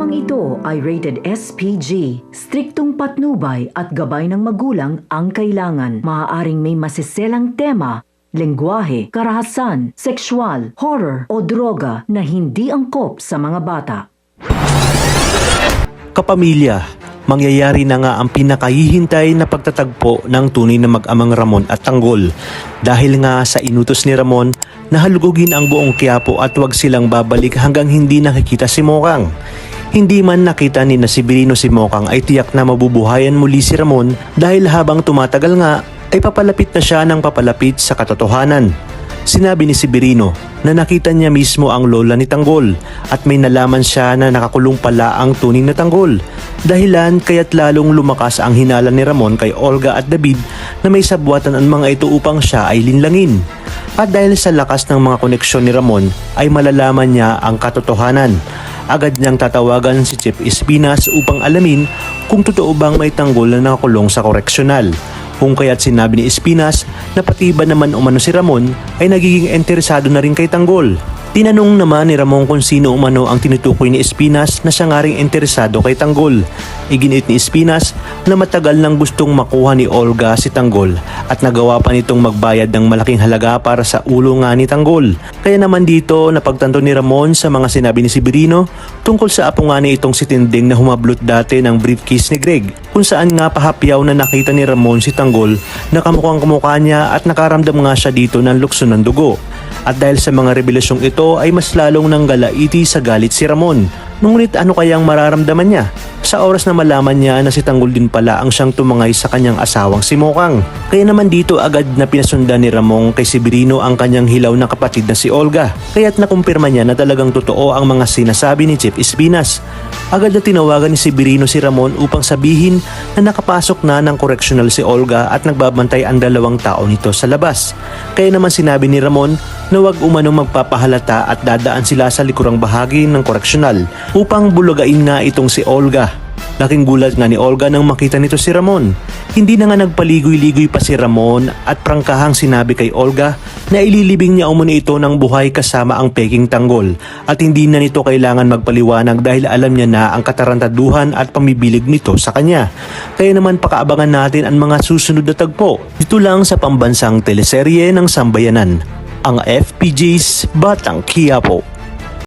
Programang ito ay rated SPG. Striktong patnubay at gabay ng magulang ang kailangan. Maaaring may masiselang tema, lengguwahe, karahasan, sexual, horror o droga na hindi angkop sa mga bata. Kapamilya, mangyayari na nga ang pinakahihintay na pagtatagpo ng tunay na mag-amang Ramon at Tanggol. Dahil nga sa inutos ni Ramon na halugugin ang buong Quiapo at wag silang babalik hanggang hindi nakikita si Mokang. Hindi man nakita ni na si Mokang ay tiyak na mabubuhayan muli si Ramon dahil habang tumatagal nga ay papalapit na siya ng papalapit sa katotohanan. Sinabi ni Sibirino na nakita niya mismo ang lola ni Tanggol at may nalaman siya na nakakulong pala ang tunay na Tanggol. Dahilan kaya't lalong lumakas ang hinala ni Ramon kay Olga at David na may sabwatan ang mga ito upang siya ay linlangin. At dahil sa lakas ng mga koneksyon ni Ramon ay malalaman niya ang katotohanan. Agad niyang tatawagan si Chip Espinas upang alamin kung totoo bang may tanggol na nakakulong sa koreksyonal. Kung kaya't sinabi ni Espinas na pati ba naman umano si Ramon ay nagiging interesado na rin kay Tanggol. Tinanong naman ni Ramon kung sino umano ang tinutukoy ni Espinas na siya nga ring interesado kay Tanggol. Iginit ni Espinas na matagal nang gustong makuha ni Olga si Tanggol at nagawa pa nitong magbayad ng malaking halaga para sa ulo nga ni Tanggol. Kaya naman dito napagtanto ni Ramon sa mga sinabi ni Sibirino tungkol sa apo nga ni itong si na humablot dati ng briefcase ni Greg kung saan nga pahapyaw na nakita ni Ramon si Tanggol na kamukhang kamukha niya at nakaramdam nga siya dito ng lukso ng dugo. At dahil sa mga revelasyong ito ay mas lalong nanggalaiti sa galit si Ramon. Ngunit ano kayang mararamdaman niya? Sa oras na malaman niya na si Tanggol din pala ang siyang tumangay sa kanyang asawang si Mokang. Kaya naman dito agad na pinasundan ni Ramon kay Sibirino ang kanyang hilaw na kapatid na si Olga. Kaya't nakumpirma niya na talagang totoo ang mga sinasabi ni Chip Espinas. Agad na tinawagan ni Sibirino si Ramon upang sabihin na nakapasok na ng correctional si Olga at nagbabantay ang dalawang tao nito sa labas. Kaya naman sinabi ni Ramon na huwag umanong magpapahalata at dadaan sila sa likurang bahagi ng correctional upang bulagain nga itong si Olga. Laking gulat nga ni Olga nang makita nito si Ramon. Hindi na nga nagpaligoy-ligoy pa si Ramon at prangkahang sinabi kay Olga na ililibing niya umuni ito ng buhay kasama ang peking tanggol at hindi na nito kailangan magpaliwanag dahil alam niya na ang katarantaduhan at pamibilig nito sa kanya. Kaya naman pakaabangan natin ang mga susunod na tagpo. Dito lang sa pambansang teleserye ng Sambayanan, ang FPJ's Batang Quiapo.